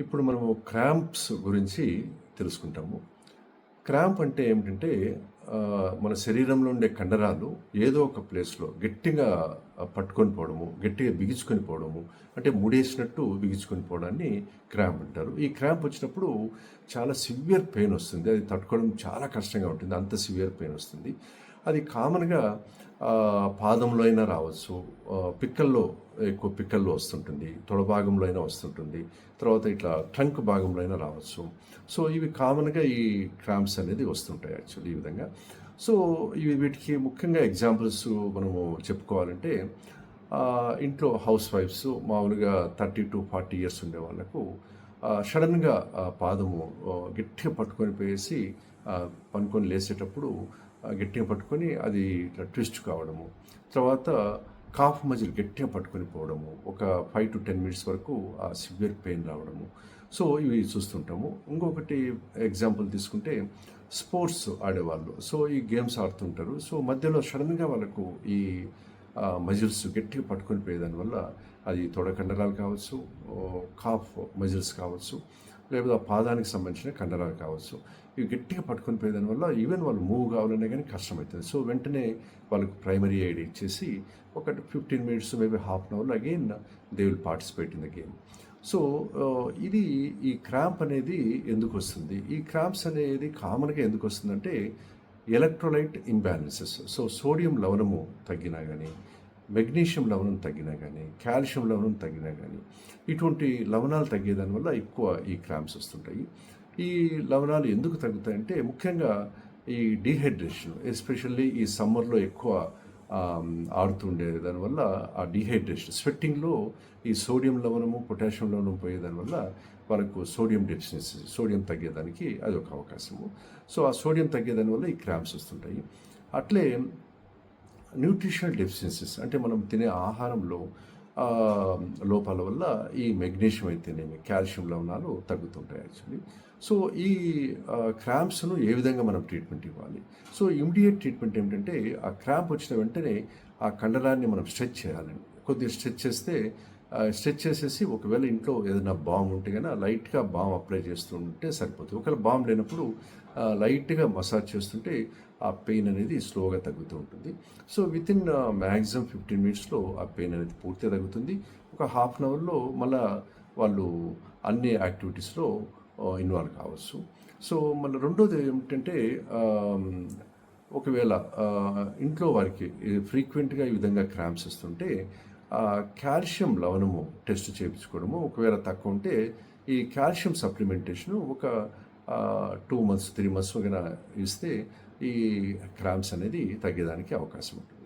ఇప్పుడు మనము క్రాంప్స్ గురించి తెలుసుకుంటాము. క్రాంప్ అంటే ఏమిటంటే మన శరీరంలో ఉండే కండరాలు ఏదో ఒక ప్లేస్లో గట్టిగా పట్టుకొని పోవడము గట్టిగా బిగించుకొని పోవడము అంటే ముడేసినట్టు బిగించుకొని పోవడాన్ని క్రాంప్ అంటారు. ఈ క్రాంప్ వచ్చినప్పుడు చాలా సివియర్ పెయిన్ వస్తుంది. అది తట్టుకోవడం చాలా కష్టంగా ఉంటుంది. అంత సివియర్ పెయిన్ వస్తుంది. అది కామన్గా పాదంలో అయినా రావచ్చు. పిక్కల్లో ఎక్కువ పిక్కల్లో వస్తుంటుంది. తొడ భాగంలో అయినా వస్తుంటుంది. తర్వాత ఇట్లా ట్రంక్ భాగంలో అయినా రావచ్చు. సో ఇవి కామన్గా ఈ క్రాంప్స్ అనేది వస్తుంటాయి యాక్చువల్లీ ఈ విధంగా. సో ఇవి వీటికి ముఖ్యంగా ఎగ్జాంపుల్స్ మనము చెప్పుకోవాలంటే ఇంట్లో హౌస్ వైఫ్స్ మామూలుగా థర్టీ టు ఫార్టీ ఇయర్స్ ఉండే వాళ్ళకు సడన్గా పాదము గట్టిగా పట్టుకొని పోయేసి పనుకొని లేసేటప్పుడు గట్టిగా పట్టుకొని అది ఇట్లా ట్విస్ట్ కావడము. తర్వాత కాఫ్ మజిల్ గట్టిగా పట్టుకొని పోవడము. ఒక ఫైవ్ టు టెన్ మినిట్స్ వరకు ఆ సివియర్ పెయిన్ రావడము. సో ఇవి చూస్తుంటాము. ఇంకొకటి ఎగ్జాంపుల్ తీసుకుంటే స్పోర్ట్స్ ఆడేవాళ్ళు. సో ఈ గేమ్స్ ఆడుతుంటారు. సో మధ్యలో సడన్గా వాళ్ళకు ఈ మజిల్స్ గట్టిగా పట్టుకొని పోయేదాని వల్ల అది తొడ కండరాలు కావచ్చు కాఫ్ మజిల్స్ కావచ్చు లేకపోతే ఆ పాదానికి సంబంధించిన కండరాలు కావచ్చు. ఇవి గట్టిగా పట్టుకొని పోయేదాని వల్ల ఈవెన్ వాళ్ళు మూవ్ కావాలన్నా కానీ కష్టమవుతుంది సో వెంటనే వాళ్ళకు ప్రైమరీ ఎయిడ్ ఇచ్చేసి ఒక fifteen minutes maybe half an అవర్లో again they will participate in the game. So ఇది ఈ క్రాంప్ అనేది ఎందుకు వస్తుంది? ఈ క్రాంప్స్ అనేది కామన్గా ఎందుకు వస్తుందంటే ఎలక్ట్రోలైట్ ఇంబ్యాలెన్సెస్. సో సోడియం లవణము తగ్గినా కానీ మెగ్నీషియం లవణం తగ్గినా కానీ కాల్షియం లవణం తగ్గినా కానీ ఇటువంటి లవణాలు తగ్గేదాని వల్ల ఎక్కువ ఈ క్రాంప్స్ వస్తుంటాయి. ఈ లవణాలు ఎందుకు తగ్గుతాయంటే ముఖ్యంగా ఈ డీహైడ్రేషన్ ఎస్పెషల్లీ ఈ సమ్మర్లో ఎక్కువ ఆడుతుండే దానివల్ల ఆ డీహైడ్రేషన్ స్వెట్టింగ్లో ఈ సోడియం లవణము పొటాషియం లవణం పోయేదాని వల్ల వాళ్ళకు సోడియం డెఫిషియన్సీ సోడియం తగ్గేదానికి అది ఒక అవకాశము. సో ఆ సోడియం తగ్గేదాని వల్ల ఈ క్రాంప్స్ వస్తుంటాయి. అట్లే న్యూట్రిషనల్ డెఫిషియన్సీస్ అంటే మనం తినే ఆహారంలో లోపాల వల్ల ఈ మెగ్నీషియం అయితేనేమి కాల్షియం లవణాలు తగ్గుతుంటాయి యాక్చువల్లీ. సో ఈ క్రాంప్స్ను ఏ విధంగా మనం ట్రీట్మెంట్ ఇవ్వాలి? సో ఇమీడియట్ ట్రీట్మెంట్ ఏమిటంటే ఆ క్రాంప్ వచ్చిన వెంటనే ఆ కండరాన్ని మనం స్ట్రెచ్ చేయాలండి. కొద్దిగా స్ట్రెచ్ చేస్తే స్ట్రెచ్ చేసేసి ఒకవేళ ఇంట్లో ఏదైనా బామ్ ఉంటే కానీ లైట్గా బామ్ అప్లై చేస్తుంటే సరిపోతుంది. ఒకవేళ బామ్ లేనప్పుడు లైట్గా మసాజ్ చేస్తుంటే ఆ పెయిన్ అనేది స్లోగా తగ్గుతూ ఉంటుంది. So with in maximum fifteen మినిట్స్లో ఆ పెయిన్ అనేది పూర్తిగా తగ్గుతుంది. ఒక హాఫ్ అన్ అవర్లో మళ్ళా వాళ్ళు అన్ని యాక్టివిటీస్లో ఇన్వాల్వ్ కావచ్చు. సో మళ్ళీ రెండోది ఏమిటంటే ఒకవేళ ఇంట్లో వారికి ఫ్రీక్వెంట్గా ఈ విధంగా క్రాంప్స్ వస్తుంటే కాల్షియం లవణము టెస్ట్ చేయించుకోవడము ఒకవేళ తక్కువ ఉంటే ఈ కాల్షియం సప్లిమెంటేషన్ ఒక టూ మంత్స్ త్రీ మంత్స్ ఇస్తే ఈ క్రామ్స్ అనేది తగ్గేదానికి అవకాశం ఉంటుంది